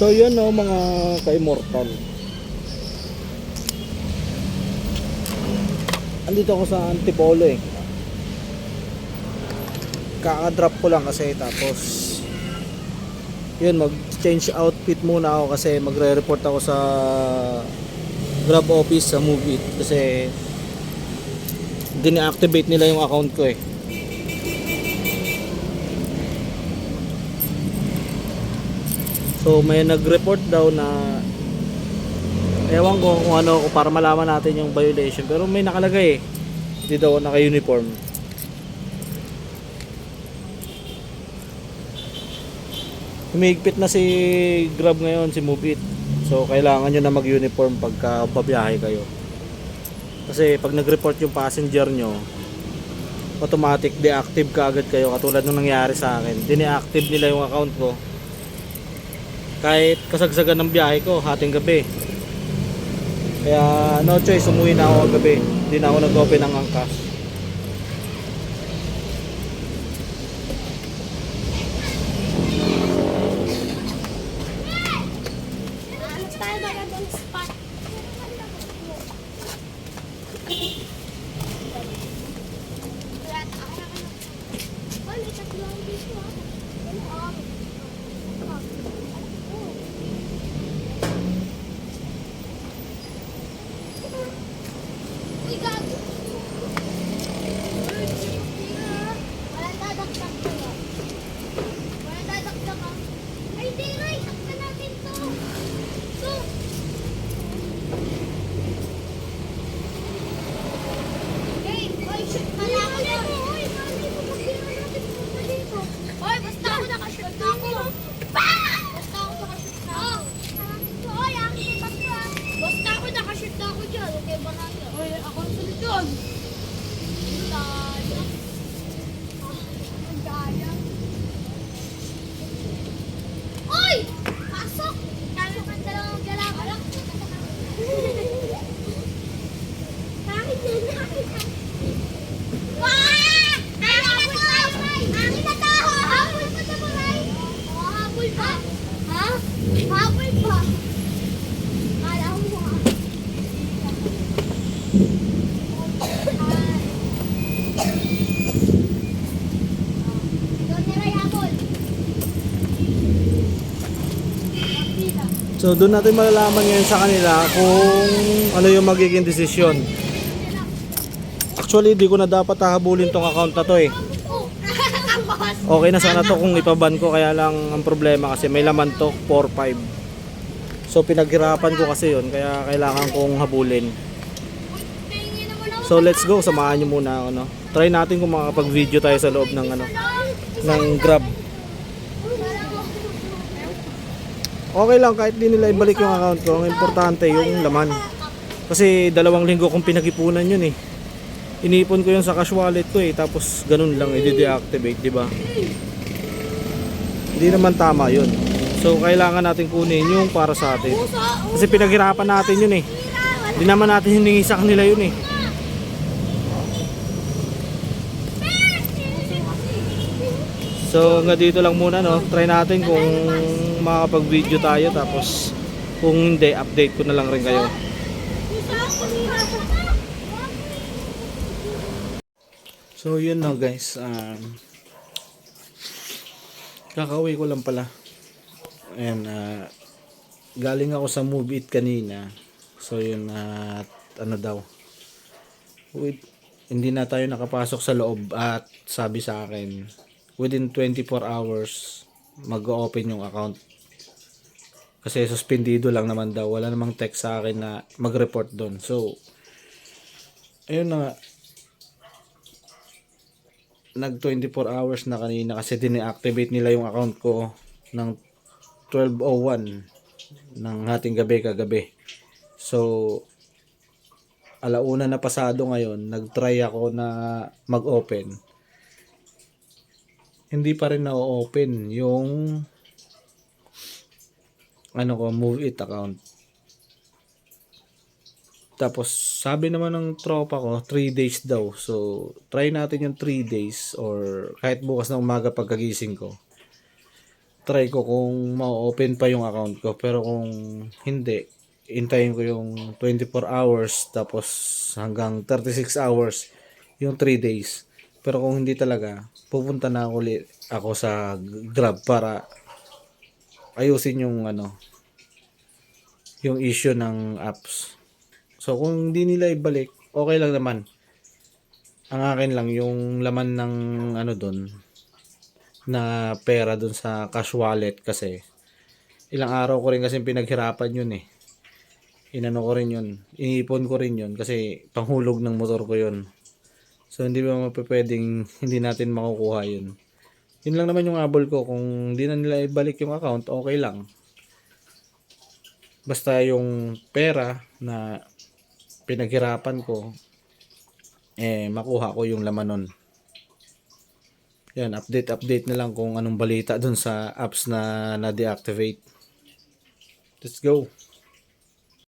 So yun no mga ka-immortal. Andito ako sa Antipolo eh. Kaka-drop ko lang kasi tapos yun mag-change outfit muna ako kasi magre-report ako sa Grab office sa Move It kasi dini-activate nila yung account ko eh. So may nag-report daw na ewan ko kung ano para malaman natin yung violation pero may nakalagay eh. Hindi daw naka-uniform. Humigpit na si Grab ngayon, si Move It. So kailangan nyo na mag-uniform pagka babiyahe kayo. Kasi pag nag-report yung passenger nyo, automatic deactive ka agad kayo katulad nung nangyari sa akin. Dine-active nila yung account ko kahit kasagsagan ng biyahe ko hating gabi. Kaya no choice umuwi na ako gabi hindi na ako nag-open ng angkas Hanap tayo magandang spot. Ay, may tatlo ang dito ah. Ano ah? Ah. Oh. Uy, gago. Walang dadagdag ka ba? Walang dadagdag ka? Ay, di, Ray. Takpan natin to. So, Hey, hoy, shoot ka na ako na. Hoy, mali mo pagkira natin pumunta dito. Hoy, basta ako nakashoot na ako. Bang! Basta ako nakashoot na ako. Hoy, akin yung tatlo ah. Basta ako nakashoot na ako dyan. Okay ba na yun? Hoy, ako ang sunod dyan. Daya. Ah, ang daya. Hoy! Pasok! Kami ang dalawang galaw. Bakit yan? Bakit yan? Wah! Angin na to! Angin na to! Habol pa sa bahay! Oo, habol pa. Ha? Habol pa. Kala mo ha? Doon nila habol. Kapila. So doon natin malalaman ngayon sa kanila kung ano yung magiging desisyon. Actually di ko na dapat hahabulin tong account na to eh. Okay na sana to kung ipaban ko kaya lang ang problema kasi may laman to 4-5 so pinaghirapan ko kasi yun kaya kailangan kong habulin. So let's go. Samahan nyo muna ako no? Try natin kung makakapag video tayo sa loob ng ano ng grab okay lang kahit di nila ibalik yung account ko ang importante yung laman. Kasi dalawang linggo kong pinag-ipunan yun eh. Inipon ko yun sa cash wallet ko eh tapos ganun lang i-deactivate di ba? Hindi naman tama yun. So kailangan natin kunin yung para sa atin. Kasi pinaghirapan natin yun eh. Hindi naman natin hiningi sa kanila yun eh So hanggang dito lang muna no. Try natin kung makakapag-video tayo tapos kung hindi update ko na lang rin kayo. So yun na guys. Um, kakauwi ko lang pala. Ayan, ah, galing ako sa Move It kanina. So yun na ano daw. Wait, hindi na tayo nakapasok sa loob at sabi sa akin within 24 hours mag-open yung account. Kasi suspendido lang naman daw. Wala namang text sa akin na mag-report doon. So, ayun na. Nag 24 hours na kanina kasi dine-activate nila yung account ko ng 12.01 ng hating gabi kagabi. So, alauna na pasado ngayon, nag-try ako na mag-open hindi pa rin na-open yung ano ko, move it account. Tapos, sabi naman ng tropa ko, 3 days daw. So, try natin yung 3 days or kahit bukas na umaga pagkagising ko. try ko kung ma-open pa yung account ko. Pero kung hindi, intayin ko yung 24 hours tapos hanggang 36 hours yung 3 days. Pero kung hindi talaga, pupunta na ako, uli- ako sa Grab para ayusin yung ano yung issue ng apps. So kung hindi nila ibalik, okay lang naman. Ang akin lang yung laman ng ano doon na pera doon sa cash wallet kasi ilang araw ko rin kasi pinaghirapan yun eh. Inano ko rin yun. Iniipon ko rin yun kasi panghulog ng motor ko yun. So hindi ba mapapwedeng hindi natin makukuha yun. Yun lang naman yung abol ko. Kung hindi na nila ibalik yung account, okay lang. Basta yung pera na pinaghirapan ko, eh, makuha ko yung laman nun. Yan, update-update na lang kung anong balita dun sa apps na na-deactivate. Let's go.